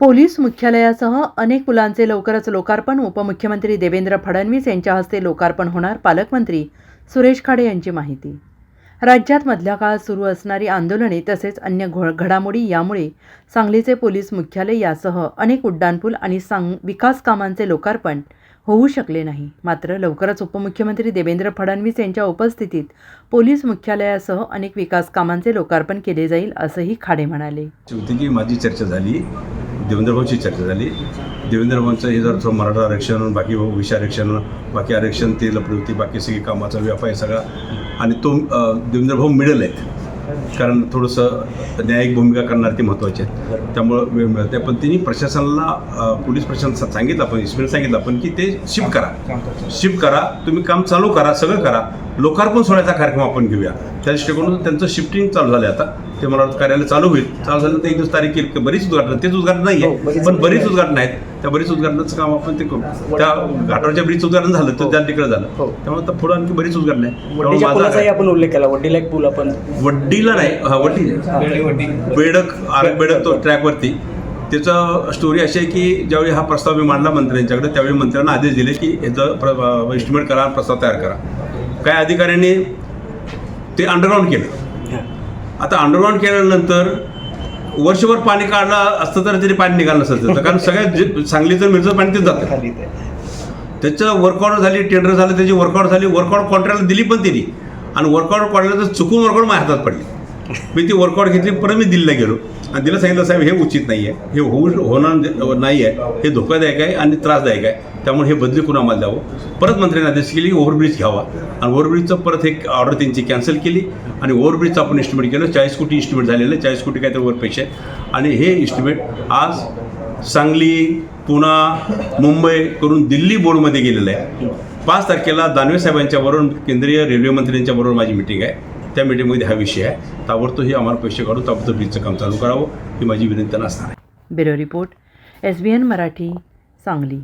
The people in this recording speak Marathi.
पोलीस मुख्यालयासह अनेक पुलांचे लवकरच लोकार्पण. उपमुख्यमंत्री देवेंद्र फडणवीस यांच्या हस्ते लोकार्पण होणार. पालकमंत्री सुरेश खाडे यांची माहिती. राज्यात मधल्या काळात सुरू असणारी आंदोलने तसेच अन्य घो घडामोडी यामुळे सांगलीचे पोलीस मुख्यालय यासह अनेक उड्डाणपूल आणि सांग विकास कामांचे लोकार्पण होऊ शकले नाही. मात्र लवकरच उपमुख्यमंत्री देवेंद्र फडणवीस यांच्या उपस्थितीत पोलीस मुख्यालयासह अनेक विकास कामांचे लोकार्पण केले जाईल असंही खाडे म्हणाले. माझी चर्चा झाली. देवेंद्र भाऊची चर्चा झाली. देवेंद्र भाऊंचं हे जर थोडं मराठा आरक्षण बाकी विषय आरक्षण बाकी आरक्षण ते लपडी होती बाकी सगळी कामाचा व्यापार सगळा. आणि तो अं, देवेंद्र भाऊ मिळेल आहेत कारण थोडंसं न्यायिक भूमिका करणार ते महत्त्वाचे आहेत. त्यामुळं वेळ मिळत पण त्यांनी प्रशासनाला पोलीस प्रशासन सांगितलं आपण इस्मेल सांगितलं आपण की ते शिफ्ट करा. शिफ्ट करा. तुम्ही काम चालू करा सगळं करा. लोकार्पण सोहळ्याचा कार्यक्रम आपण घेऊया. त्या दृष्टिकोनातून त्यांचं शिफ्टिंग चालू झालं आता. ते मला वाटतं कार्यालय चालू होईल. चालू झालं तर एक दिवस तारीख येईल बरीच उद्घाटन तेच उद्घाटन नाही हो, आहे बरीच पण बरीच उद्घाटनं आहेत. त्या बरीच उद्घाटनाचं काम आपण ते करू. त्या घाटावरच्या ब्रिजचं उद्घाटन झालं तर त्या तिकडे झालं. हो. त्यामुळे आता पुढं आणखी बरीच उद्घाटन आहे. माझा आपण उल्लेख केला. वड्डीला एक पूल आपण वड्डीला नाही हा वड्डी बेडक आर बेडक तो ट्रॅकवरती त्याचं स्टोरी अशी आहे की ज्यावेळी हा प्रस्ताव मी मांडला मंत्र्यांच्याकडे त्यावेळी मंत्र्यांना आदेश दिले की याचं एस्टिमेट करा प्रस्ताव तयार करा. काय अधिकाऱ्यांनी ते अंडरग्राऊंड केलं. आता अंडरग्राऊंड केल्यानंतर वर्षभर पाणी काढलं असतं तर तरी पाणी निघालं नसतं त्याचं. कारण सगळ्यात जे सांगलीचं मिरचं पाणी तेच जातं. त्याचं वर्कआउट झाली टेंडर झालं त्याची वर्कआउट झाली वर्कआउट कॉन्ट्रॅक्ट दिली पण तिने. आणि वर्कआउट काढलं तर चुकून वर्कआउट माझ्या हातात पडली. मी ती वर्कआउट घेतली परत मी दिल्लीला गेलो. आणि तिला सांगितलं साहेब हे उचित नाही आहे हे होऊ होणार नाही आहे हे धोकादायक आहे आणि त्रासदायक आहे. त्यामुळे हे बदली करून आम्हाला द्यावं. परत मंत्र्यांनी आदेश केली ओव्हरब्रिज घ्यावा. आणि ओव्हरब्रिजचं परत एक ऑर्डर त्यांची कॅन्सल केली. आणि ओव्हरब्रिजचं आपण इस्टिमेट केलं चाळीस कोटी इस्टिमेट झालेलं आहे. चाळीस कोटी काहीतरी वरपेक्षा आहे आणि हे इस्टिमेट आज सांगली पुणा मुंबई करून दिल्ली बोर्डमध्ये गेलेलं आहे. पाच तारखेला दानवे साहेबांच्याबरोबर केंद्रीय रेल्वे मंत्र्यांच्या बरोबर माझी मिटिंग आहे. त्या मीटिंगमध्ये हा विषय आहे. ताबडतोब हे आम्हाला पैसे काढून ताबडतोब ब्रिजचं काम चालू करावं ही माझी विनंती असणार आहे bureau report S B N Marathi Sangli.